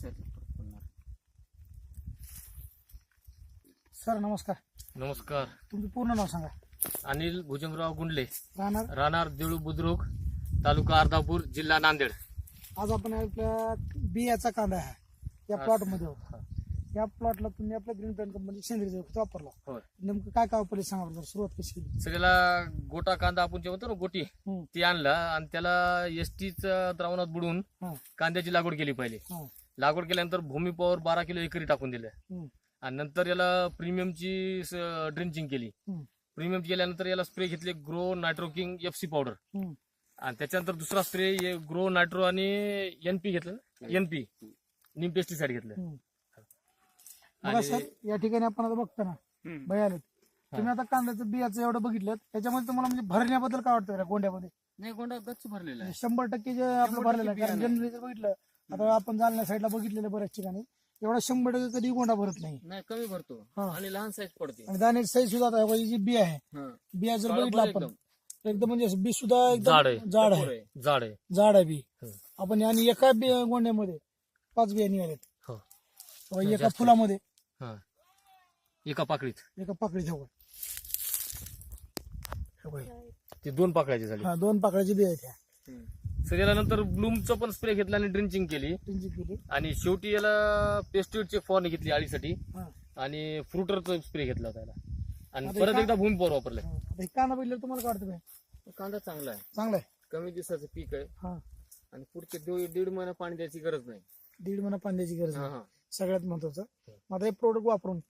साईडला सर नमस्कार. नमस्कार. तुमचं पूर्ण नाव सांगा. अनिल भुजंगराव गुंडले. राहणार? राहणार देऊळ बुद्रुक तालुका अर्धापूर जिल्हा नांदेड. आज आपण आपल्या बियाचा कांदा आहे. या प्लॉटमध्ये या प्लॉटला तुम्ही आपल्या ग्रीन पॅन कंपनी सेंद्रिय वापरला. नेमकं काय काय वापरले सांगा बरं सुरुवात कशी केली? सगळ्याला गोटा कांदा आपण जे ना गोटी ती आणला आणि त्याला एसटीच द्रावणात बुडून कांद्याची लागवड केली पाहिजे लागवड केल्यानंतर भूमी पॉवर बारा किलो एकरी टाकून दिलं. आणि नंतर याला प्रीमियमची ड्रिंचिंग केली. प्रीमियम केल्यानंतर याला स्प्रे घेतले grow Nitro King F C powder. आणि त्याच्यानंतर दुसरा स्प्रे ग्रो नायट्रो आणि एनपी घेतलं एनपी निम पेस्टिसाइड घेतलं. बघा आणि सर या ठिकाणी आपण आता बघतो ना हम्म. भय आले तुम्ही आता कांद्याचं बियाचं एवढं बघितलं त्याच्यामध्ये तुम्हाला म्हणजे भरण्याबद्दल काय वाटतं गोंड्यामध्ये? नाही गोंडा गच्च भरलेला आहे. शंभर टक्के जे आपलं भरलेलं आहे कारण. जनरली जर बघितलं आता आपण जालन्या साईडला बघितलेलं बऱ्याच ठिकाणी एवढा शंभर टक्के कधी गोंडा भरत नाही नाही कमी भरतो हा. आणि लहान साईज पडते आणि दाणे साईज सुद्धा आता ही जी बी आहे बिया जर काळं बघितलं आपण एकदम. एकदम म्हणजे असं बी सुद्धा जाड आहे. एकदम जाड आहे जाड आहे जाड आहे बी हं. आपण आणि एका बी गोंड्यामध्ये पाच बिया निघाल्यात हो. एका जास्त. फुलामध्ये हा. एका पाकळीत एका पाकळी ठेवा हे बघ. ते दोन पाकळ्याची झाली हा दोन पाकळ्याची बी आहेत ह्या सर याला नंतर ब्लूमचं पण स्प्रे घेतला आणि ड्रिंचिंग केली. केली. आणि शेवटी याला पेस्टिसाइडची फवारणी घेतली आळीसाठी. हा. आणि फ्रुटरचा स्प्रे घेतला होता याला. आणि परत एका- एकदा भूमी पॉवर वापरलं हा. आता हे कांदा बघितलं तुम्हाला काय वाटतं काय कांदा चांगला आहे. चांगलं आहे? कमी दिवसाचं पीक आहे. हा. आणि पुढचे दीड दीड महिना पाणी द्यायची गरज नाही. दीड महिना पाणी द्यायची गरज हा, नाही. हा. सगळ्यात महत्वाचं. मग आता हे प्रोडक्ट वापरून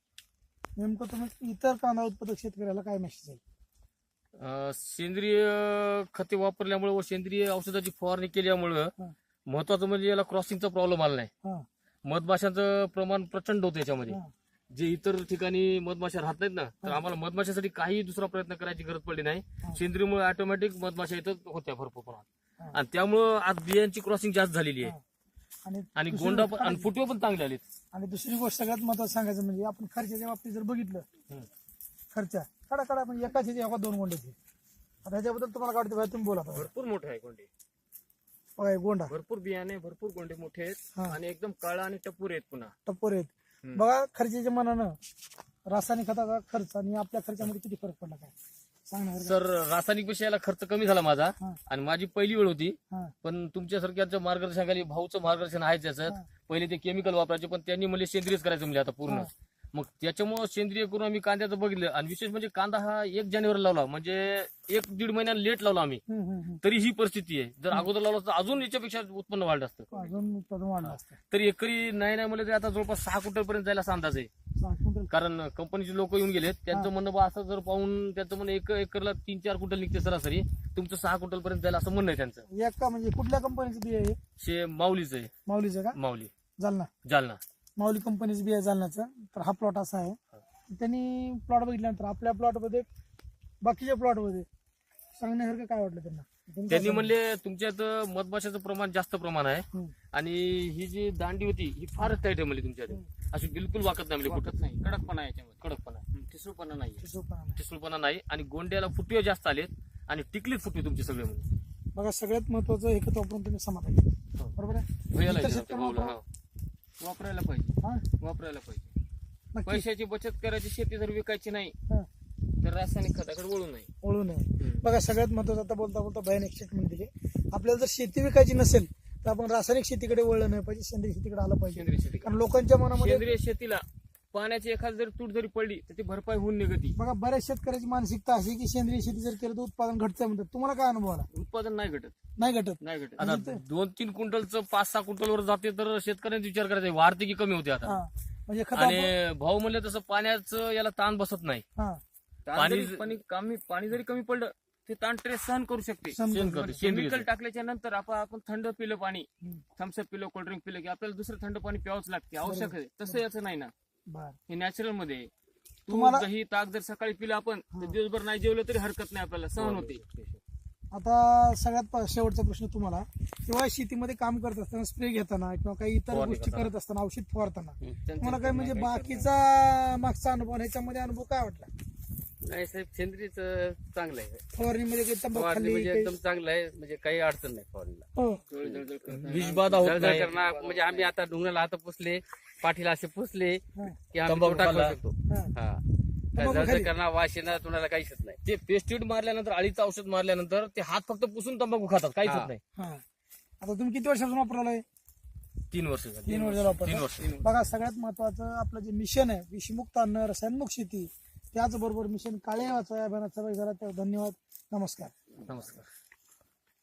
नेमकं तुम्ही इतर कांदा उत्पादक शेतकऱ्याला काय मेसेज आहे सेंद्रिय खते वापरल्यामुळे व सेंद्रिय औषधाची फवारणी केल्यामुळं. महत्वाचं म्हणजे याला क्रॉसिंगचा प्रॉब्लेम आला नाही मधमाशांचं प्रमाण प्रचंड होतं याच्यामध्ये. जे इतर ठिकाणी मधमाशा राहत नाहीत ना तर. आम्हाला मधमाशासाठी काही दुसरा प्रयत्न करायची गरज पडली नाही. सेंद्रियमुळे ऑटोमॅटिक मधमाशा इथं होत्या भरपूर प्रमाणात. आणि त्यामुळं आज बियांची क्रॉसिंग जास्त झालेली आहे. आणि गोंडा पण आणि फुटवे पण चांगले आलेत आणि दुसरी गोष्ट सगळ्यात महत्वाचं सांगायचं म्हणजे आपण खर्चाच्या बाबतीत जर बघितलं. खर्चा कडा कडा म्हणजे एकाच एका दोन गोंड्याची आता ह्याच्याबद्दल तुम्हाला काय वाटतं भाई तुम्ही बोला आता. भरपूर मोठे आहे गोंडे बघा हे गोंडा भरपूर बियाणे भरपूर गोंडे मोठे आहेत हा. आणि एकदम काळा आणि टपूर आहेत पुन्हा टप्पर आहेत हम्म. बघा खर्चाच्या मनानं रासायनिक खताचा खर्च आणि आपल्या खर्चामध्ये किती फरक पडला काय सांगणार सर रासायनिक विषयाला खर्च कमी झाला माझा हा. आणि माझी पहिली वेळ होती हा पण तुमच्यासारख्याचं मार्गदर्शनाखाली भाऊचं मार्गदर्शन आहे त्याच्यात हा. पहिले ते केमिकल वापरायचे पण त्यांनी मला सेंद्रियच करायचं म्हणजे आता पूर्ण हा. मग त्याच्यामुळे सेंद्रिय करून आम्ही कांद्याचं बघितलं. आणि विशेष म्हणजे कांदा हा एक जानेवारी लावला. म्हणजे एक दीड महिन्यात लेट लावला आम्ही. तरी ही परिस्थिती आहे. जर अगोदर लावला तर अजून याच्यापेक्षा उत्पन्न वाढलं असतं. अजून उत्पादन वाढलं असतं. तर एकरी नाही नाही म्हणलं तरी आता जवळपास सहा क्विंटल पर्यंत जायला असा अंदाज आहे. सहा क्विंटल. कारण कंपनीचे लोक येऊन गेलेत. त्यांचं हा. म्हणणं बा असं जर पाहून त्यांचं म्हणणं एक एकरला तीन चार क्विंटल निघते सरासरी. तुमचं सहा क्विंटल पर्यंत जायला असं म्हणणं आहे त्यांचं. एका म्हणजे कुठल्या कंपनीचं बी आहे शे माऊलीचं आहे. माऊलीचं का? माऊली. जालना. जालना. माऊली कंपनीचं बी आहे जालन्याचं तर हा प्लॉट असा आहे. त्यांनी प्लॉट बघितल्यानंतर आपल्या प्लॉटमध्ये बाकीच्या प्लॉटमध्ये सांगण्यासारखं काय वाटलं त्यांना? त्यांनी म्हणले तुमच्यात मधमाशाचं प्रमाण जास्त प्रमाण आहे. आणि ही जी दांडी होती ही फारच टाईट आहे म्हणली तुमच्यात. अशी बिलकुल वाकत नाही म्हणली कुठं. नाही. कडकपणा आहे याच्यामध्ये. कडकपणा ठिसूळपणा नाही. ठिसूळपणा नाही आणि गोंड्याला फुटवे जास्त आलेत आणि टिकलीत फुटवे तुमचे सगळे म्हणून. बघा सगळ्यात महत्वाचं हे खत वापरून तुम्ही समाधान. हो. बरोबर आहे? वापरायला पाहिजे. हा? वापरायला पाहिजे. पैशाची बचत करायची शेती जर विकायची नाही हा. तर रासायनिक खताकडे वळू नाही वळू नये. बघा सगळ्यात महत्वाचं आता बोलता बोलता भयान एक स्टेटमेंट दिली आपल्याला जर शेती विकायची नसेल तर आपण रासायनिक शेतीकडे वळलं नाही पाहिजे सेंद्रिय शेतीकडे आलं पाहिजे. सेंद्रिय शेती. कारण लोकांच्या मनामध्ये सेंद्रिय शेतीला पाण्याची एखादी जरी तूट जरी पडली तर ती भरपाई होऊन निघती. बघा बऱ्याच शेतकऱ्याची मानसिकता अशी की सेंद्रिय शेती जर केलं तर उत्पादन घटतं म्हणतात. तुम्हाला काय अनुभव आला? उत्पादन नाही घटत. नाही घटत? नाही घटत. आता ते- दोन तीन क्विंटलचं पाच सहा क्विंटल वर जाते तर शेतकऱ्यांचा विचार करायचा वाढते की कमी होते आता? हा. म्हणजे खत आणि आपण- भाऊ म्हणले तसं पाण्याचं याला ताण बसत नाही. हा. पाणी पाणी कमी पाणी जरी कमी पडलं ते ताण ट्रेस सहन करू शकते. करू. केमिकल टाकल्याच्या नंतर आपण आपण थंड पिलं पाणी. हम्म. थम्सअप पिलं कोल्ड्रिंक पिलं की आपल्याला दुसरं थंड पाणी प्यावंच लागते. आवश्यक आहे. तसं याचं नाही ना. बर. हे नॅचरलमध्ये आहे. तूप तुम्हाला- दही ताक जर सकाळी पिलं आपण तर हा. दिवसभर नाही जेवलं तरी हरकत नाही आपल्याला सहन होते. आता सगळ्यात प- शेवटचा प्रश्न तुम्हाला किंवा शेतीमध्ये काम करत असताना स्प्रे घेताना किंवा काही इतर फवारणी गोष्टी करताना. करत असताना औषध फवारताना तुम्हाला काय म्हणजे बाकीचा मागचा अनुभव आणि ह्याच्यामध्ये अनुभव काय वाटला? नाही साहेब सेंद्रियच चांगलं आहे. फवारणीमध्ये काही तंबाखू फवारणी खाल्ली म्हणजे काही- एकदम चांगलं आहे म्हणजे काही अडचण नाही फवारणीला. हो. विषबाधा होत जळजळ नाही. म्हणजे आम्ही आता डोंगराला हात पुसले पाठीला असे पुसले. की आम्ही तंबाखू तो टाकू खाल्ला. शकतो. हा. तंबाखू खाली. करणार वास येणार तुम्हाला काहीच येत नाही. ते पेस्टिसाइड मारल्यानंतर अळीचं औषध मारल्यानंतर ते हात फक्त पुसून तंबाखू खातात काहीच हा. होत नाही. हा. आता तुम्ही किती वर्षापासून वापरलाय? तीन वर्ष झाली. तीन वर्ष वापरला. तीन वर्ष. बघा सगळ्यात महत्वाचं आपलं जे मिशन आहे विषमुक्त अन्न रसायनमुक्त शेती त्याचबरोबर मिशन काळे वाचा अभियानात सहभागी झाला. तर धन्यवाद. नमस्कार. नमस्कार.